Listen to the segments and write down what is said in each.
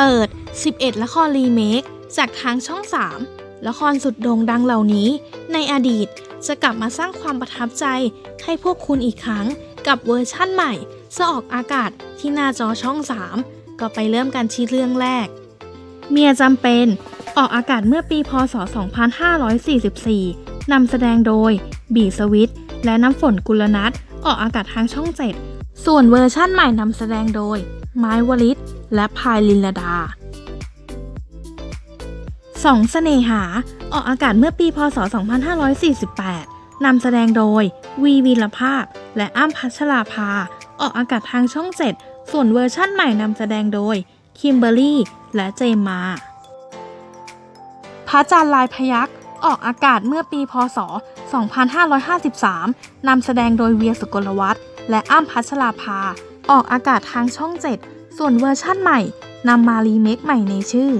เปิด 11 ละครรีเมค จากทางช่อง 3 ละครสุดโด่งดังเหล่านี้ ในอดีตจะกลับมาสร้างความประทับใจให้พวกคุณอีกครั้ง กับเวอร์ชั่นใหม่จะออกอากาศที่หน้าจอช่อง 3 ก็ไปเริ่มกันที่เรื่องแรก เมียจำเป็น ออกอากาศเมื่อปีพศ 2544 นำแสดงโดย บีสวิตและน้ำฝนกุลนัทออกอากาศทางช่อง 7 ส่วนเวอร์ชั่นใหม่นำแสดงโดย ไม้วลิต และพายลินลดาสองเสน่หา ออกอากาศเมื่อปี พศ 2548 นำแสดงโดย วีวีรภาพ และอ้ำพัชราภา ออกอากาศทางช่อง 7 ส่วนเวอร์ชั่นใหม่นำแสดงโดย คิมเบอรี่ และเจมมาพระจันทร์ลายพยักออกอากาศเมื่อปี พศ 2553 นำแสดงโดยเวียสุกลวัฒน์และอ้ำพัชราภา ออกอากาศทางช่อง 7 ส่วนเวอร์ชั่นใหม่นำมารีเมคใหม่ในชื่อ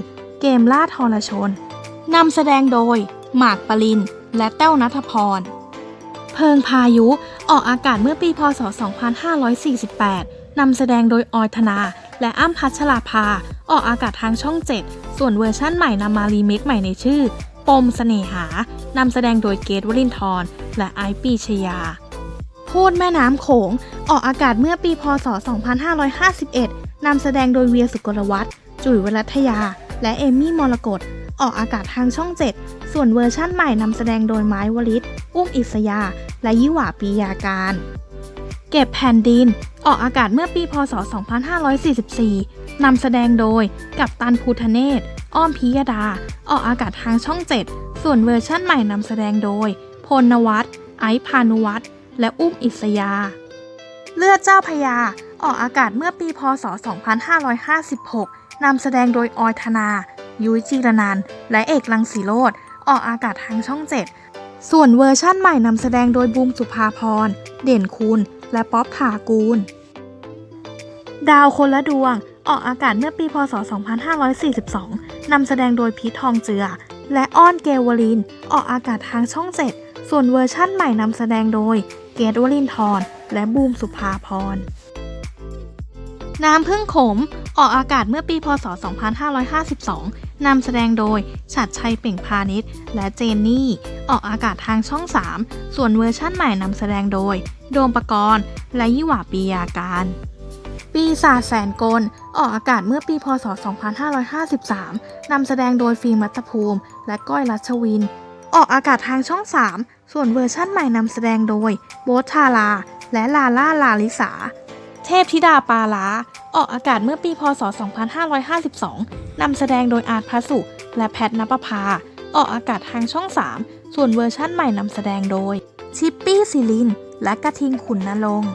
เกมล่าทรชนนำแสดงโดย หมากปริน และแต้วนัทพร เพลิงพายุออกอากาศเมื่อปีพศ 2548 นำแสดงโดยออยธนา และอ้ำพัชราภา ออกอากาศทางช่อง 7 ส่วนเวอร์ชั่นใหม่นำมารีเมคใหม่ในชื่อ ปมเสน่หานำแสดงโดยเกตวรินทร์และไอปีชยา พูดแม่น้ำโขง ออกอากาศเมื่อปีพศ 2551 นำแสดงโดยเวียสุกลวัฒน์จุ๋ยวรัตยา และเอมมี่มรกตออกอากาศทางช่อง 7 ส่วนเวอร์ชั่นใหม่นำแสดงโดยไม้วลิตอุ้มอิสยา และยิหวาปียาการ เก็บแผ่นดิน ออกอากาศเมื่อปีพศ 2544 นำแสดงโดย กับตันภูทะเนศ อ้อมพิยดา ออกอากาศทางช่อง 7 ส่วนเวอร์ชั่นใหม่นำแสดงโดย พลนวัตไอพานุวัตร และอุ้มอิสยา เลือดเจ้าพยา ออกอากาศเมื่อปีพศ 2556 นำแสดงโดยออยธนา ยุ้ยจีรนัน และเอกลังสีโรดออกอากาศทางช่อง 7 ส่วนเวอร์ชั่นใหม่นำแสดงโดยบูมสุภาพร เด่นคุณ และป๊อปถากูล ดาวคนละดวง ออกอากาศเมื่อปีพศ 2542 นำแสดงโดยพีททองเจือ และอ้อนเกวลิน ออกอากาศทางช่อง 7 ส่วนเวอร์ชั่นใหม่นำแสดงโดย เกตวลินทรและบูมสุภาพร น้ำพึ่งขม ออกอากาศเมื่อปีพศ 2552 นำแสดงโดยฉัดชัยเป่งพาณิชย์และเจนนี่ ออกอากาศทางช่อง 3 ส่วนเวอร์ชั่นใหม่นำแสดงโดย โดมปกรณ์และยิหวาปียาการปีศาจแสนกล ออกอากาศเมื่อปีพศ 2553 นำแสดงโดยฟิล์มรัตภูมิ และก้อยรัชวิน ออกอากาศทางช่อง 3 ส่วนเวอร์ชั่นใหม่นำแสดงโดย โบทธาราและลาล่าลาลิสา เทพธิดาปาลา ออกอากาศเมื่อปีพศ 2552 นำแสดงโดยอาร์ตพระสุ และแพทนปภา ออกอากาศทางช่อง 3 ส่วนเวอร์ชั่นใหม่นำแสดงโดย ชิปปี้ซิลิน และกระทิงขุนนรงค์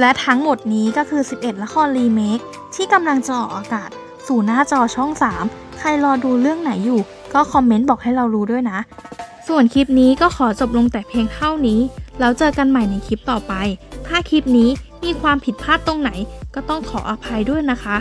และทั้งหมดนี้ก็คือ 11 ละครรีเมคที่กำลังจะออกอากาศ สู่หน้าจอช่อง 3 ใครรอดูเรื่องไหนอยู่ ก็คอมเมนต์บอกให้เรารู้ด้วยนะ ส่วนคลิปนี้ก็ขอจบลงแต่เพียงเท่านี้ แล้วเจอกันใหม่ในคลิปต่อไป ถ้าคลิปนี้มีความผิดพลาดตรงไหนก็ต้องขออภัยด้วยนะคะ